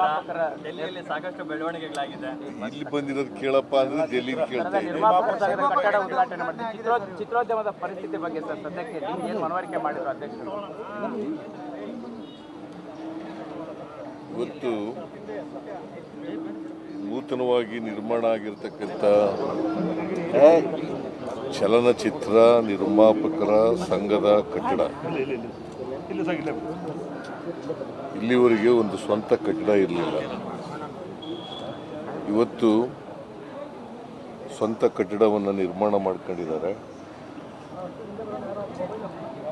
ನಿರ್ಮಾಪಕರ ಡೆಲ್ಲಿಯಲ್ಲಿ ಸಾಕಷ್ಟು ಬೆಳವಣಿಗೆಗಳಾಗಿದೆ. ಇಲ್ಲಿ ಬಂದಿರೋದು ಕೇಳಪ್ಪ ಅಂದ್ರೆ ಡೆಲ್ಲಿ ಕೇಳ್ತಾ ಕಟ್ಟಡ ಉದ್ಘಾಟನೆ ಚಿತ್ರೋ ಚಿತ್ರೋದ್ಯಮದ ಪರಿಸ್ಥಿತಿ ಬಗ್ಗೆ ಸರ್ ಸದ್ಯಕ್ಕೆ ಏನು ಮನವರಿಕೆ ಮಾಡಿದ್ರು ಅಧ್ಯಕ್ಷರು? ಇವತ್ತು ನೂತನವಾಗಿ ನಿರ್ಮಾಣ ಆಗಿರ್ತಕ್ಕಂಥ ಚಲನಚಿತ್ರ ನಿರ್ಮಾಪಕರ ಸಂಘದ ಕಟ್ಟಡ. ಇಲ್ಲಿವರೆಗೆ ಒಂದು ಸ್ವಂತ ಕಟ್ಟಡ ಇರಲಿಲ್ಲ. ಇವತ್ತು ಸ್ವಂತ ಕಟ್ಟಡವನ್ನು ನಿರ್ಮಾಣ ಮಾಡ್ಕೊಂಡಿದ್ದಾರೆ.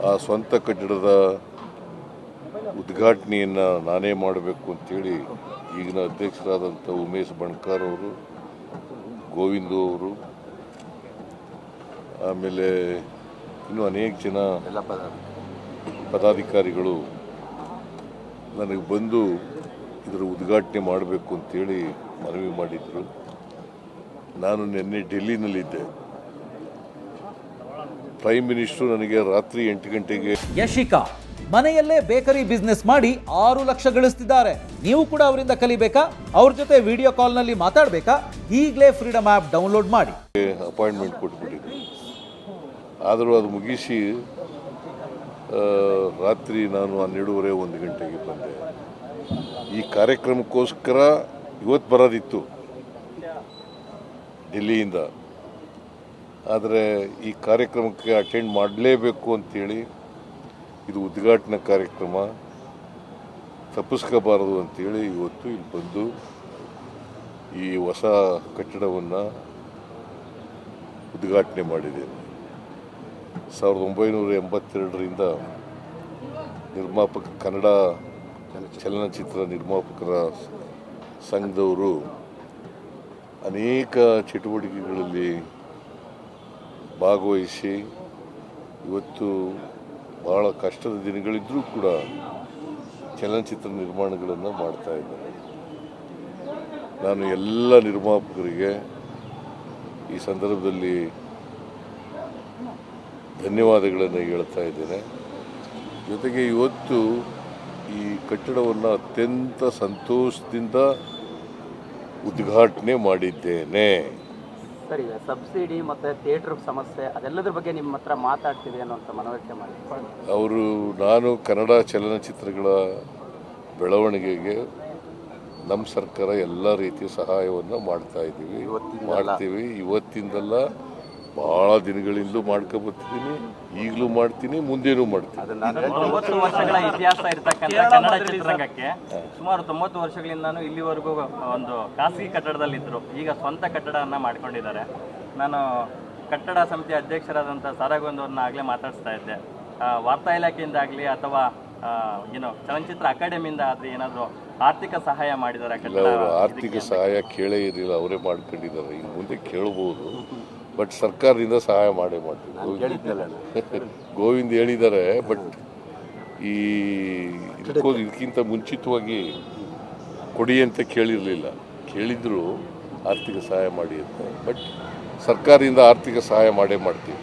ಆ ಸ್ವಂತ ಕಟ್ಟಡದ ಉದ್ಘಾಟನೆಯನ್ನು ನಾನೇ ಮಾಡಬೇಕು ಅಂತೇಳಿ ಈಗಿನ ಅಧ್ಯಕ್ಷರಾದಂಥ ಉಮೇಶ್ ಬಣ್ಕಾರ್ ಅವರು ಗೋವಿಂದು ಅವರು ಆಮೇಲೆ ಇನ್ನೂ ಅನೇಕ ಜನ ಪದಾಧಿಕಾರಿಗಳು ನನಗೆ ಬಂದು ಇದರ ಉದ್ಘಾಟನೆ ಮಾಡಬೇಕು ಅಂತೇಳಿ ಮನವಿ ಮಾಡಿದರು. ನಾನು ನಿನ್ನೆ ಡೆಲ್ಲಿನಲ್ಲಿದ್ದೆ. ಪ್ರೈಮ್ ಮಿನಿಸ್ಟ್ರು ನನಗೆ ರಾತ್ರಿ ಎಂಟು ಗಂಟೆಗೆ ಯಶಿಕಾ ಮನೆಯಲ್ಲೇ ಬೇಕರಿ ಬಿಸ್ನೆಸ್ ಮಾಡಿ ಆರು ಲಕ್ಷ ಗಳಿಸ್ತಿದ್ದಾರೆ. ನೀವು ಕೂಡ ಅವರಿಂದ ಕಲಿಬೇಕಾ? ಅವ್ರ ಜೊತೆ ವಿಡಿಯೋ ಕಾಲ್ನಲ್ಲಿ ಮಾತಾಡಬೇಕಾ? ಈಗಲೇ ಫ್ರೀಡಮ್ ಆ್ಯಪ್ ಡೌನ್ಲೋಡ್ ಮಾಡಿ. ಅಪಾಯಿಂಟ್ಮೆಂಟ್ ಕೊಟ್ಬಿಟ್ಟಿದ್ರು ಆದರೂ ಅದು ಮುಗಿಸಿ ರಾತ್ರಿ ನಾನು ಹನ್ನೆರಡೂವರೆ ಒಂದು ಗಂಟೆಗೆ ಬಂದೆ. ಈ ಕಾರ್ಯಕ್ರಮಕ್ಕೋಸ್ಕರ ಇವತ್ತು ಬರೋದಿತ್ತು. ಡೆಲ್ಲಿಯಿಂದ ಆದರೆ ಈ ಕಾರ್ಯಕ್ರಮಕ್ಕೆ ಅಟೆಂಡ್ ಮಾಡಲೇಬೇಕು ಅಂತೇಳಿ ಇದು ಉದ್ಘಾಟನಾ ಕಾರ್ಯಕ್ರಮ. ತಪ್ಪಿಸ್ಕೋಬಾರದು ಅಂತೇಳಿ ಇವತ್ತು ಇಲ್ಲಿ ಬಂದು ಈ ಹೊಸ ಕಟ್ಟಡವನ್ನು ಉದ್ಘಾಟನೆ ಮಾಡಿದೆ. ಸಾವಿರದ ಒಂಬೈನೂರ ಎಂಬತ್ತೆರಡರಿಂದ ನಿರ್ಮಾಪಕ ಕನ್ನಡ ಚಲನಚಿತ್ರ ನಿರ್ಮಾಪಕರ ಸಂಘದವರು ಅನೇಕ ಚಟುವಟಿಕೆಗಳಲ್ಲಿ ಭಾಗವಹಿಸಿ ಇವತ್ತು ಬಹಳ ಕಷ್ಟದ ದಿನಗಳಿದ್ದರೂ ಕೂಡ ಚಲನಚಿತ್ರ ನಿರ್ಮಾಣಗಳನ್ನು ಮಾಡ್ತಾ ಇದ್ದಾರೆ. ನಾನು ಎಲ್ಲ ನಿರ್ಮಾಪಕರಿಗೆ ಈ ಸಂದರ್ಭದಲ್ಲಿ ಧನ್ಯವಾದಗಳನ್ನು ಹೇಳ್ತಾ ಇದ್ದೇನೆ. ಜೊತೆಗೆ ಇವತ್ತು ಈ ಕಟ್ಟಡವನ್ನು ಅತ್ಯಂತ ಸಂತೋಷದಿಂದ ಉದ್ಘಾಟನೆ ಮಾಡಿದ್ದೇನೆ. ಸರಿ ಈಗ ಸಬ್ಸಿಡಿ ಮತ್ತು ಥಿಯೇಟರ್ ಸಮಸ್ಯೆ ಅದೆಲ್ಲದ್ರ ಬಗ್ಗೆ ನಿಮ್ಮ ಹತ್ರ ಮಾತಾಡ್ತಿದೆ ಅನ್ನೋಂಥ ಮನವರಿಕೆ ಮಾಡಿ. ಅವರು ನಾನು ಕನ್ನಡ ಚಲನಚಿತ್ರಗಳ ಬೆಳವಣಿಗೆಗೆ ನಮ್ಮ ಸರ್ಕಾರ ಎಲ್ಲ ರೀತಿಯ ಸಹಾಯವನ್ನು ಮಾಡ್ತಾ ಇದ್ದೀವಿ. ಮಾಡ್ತೀವಿ. ಇವತ್ತಿಂದಲ್ಲ ಬಹಳ ದಿನಗಳಿಂದಲೂ ಮಾಡ್ಕೊಬರ್ತಿದ್ದೀನಿ ಈಗಲೂ ಮಾಡ್ತೀನಿ ಮುಂದೇನೂ ಮಾಡ್ತೀನಿ. ತೊಂಬತ್ತು ವರ್ಷಗಳ ಇತಿಹಾಸ ಇರತಕ್ಕಂಥ ಕನ್ನಡ ಚಿತ್ರರಂಗಕ್ಕೆ ಸುಮಾರು ತೊಂಬತ್ತು ವರ್ಷಗಳಿಂದ ಇಲ್ಲಿವರೆಗೂ ಒಂದು ಖಾಸಗಿ ಕಟ್ಟಡದಲ್ಲಿದ್ದರು. ಈಗ ಸ್ವಂತ ಕಟ್ಟಡವನ್ನ ಮಾಡ್ಕೊಂಡಿದ್ದಾರೆ. ನಾನು ಕಟ್ಟಡ ಸಮಿತಿ ಅಧ್ಯಕ್ಷರಾದಂಥ ಸಾರಾಗೊಂದವ್ರನ್ನ ಆಗಲೇ ಮಾತಾಡಿಸ್ತಾ ಇದ್ದೆ. ಆ, ವಾರ್ತಾ ಇಲಾಖೆಯಿಂದ ಆಗಲಿ ಅಥವಾ ಏನೋ ಚಲನಚಿತ್ರ ಅಕಾಡೆಮಿಯಿಂದ ಆದರೆ ಏನಾದರೂ ಆರ್ಥಿಕ ಸಹಾಯ ಮಾಡಿದ್ದಾರೆ ಕಟ್ಟಡ ಆರ್ಥಿಕ ಸಹಾಯ ಕೇಳೇ ಇರಲಿಲ್ಲ ಅವರೇ ಮಾಡ್ಕೊಂಡಿದ್ದಾರೆ. ಇನ್ನು ಮುಂದೆ ಕೇಳ್ಬೋದು. ಬಟ್ ಸರ್ಕಾರದಿಂದ ಸಹಾಯ ಮಾಡಿ ಮಾಡ್ತೀವಿ. ಗೋವಿಂದ್ ಹೇಳಿದ್ದಾರೆ ಬಟ್ ಈ ಇದಕ್ಕೋ ಇದಕ್ಕಿಂತ ಮುಂಚಿತವಾಗಿ ಕೊಡಿ ಅಂತ ಕೇಳಿರಲಿಲ್ಲ. ಕೇಳಿದ್ರು ಆರ್ಥಿಕ ಸಹಾಯ ಮಾಡಿ ಅಂತ. ಬಟ್ ಸರ್ಕಾರದಿಂದ ಆರ್ಥಿಕ ಸಹಾಯ ಮಾಡೇ ಮಾಡ್ತೀವಿ.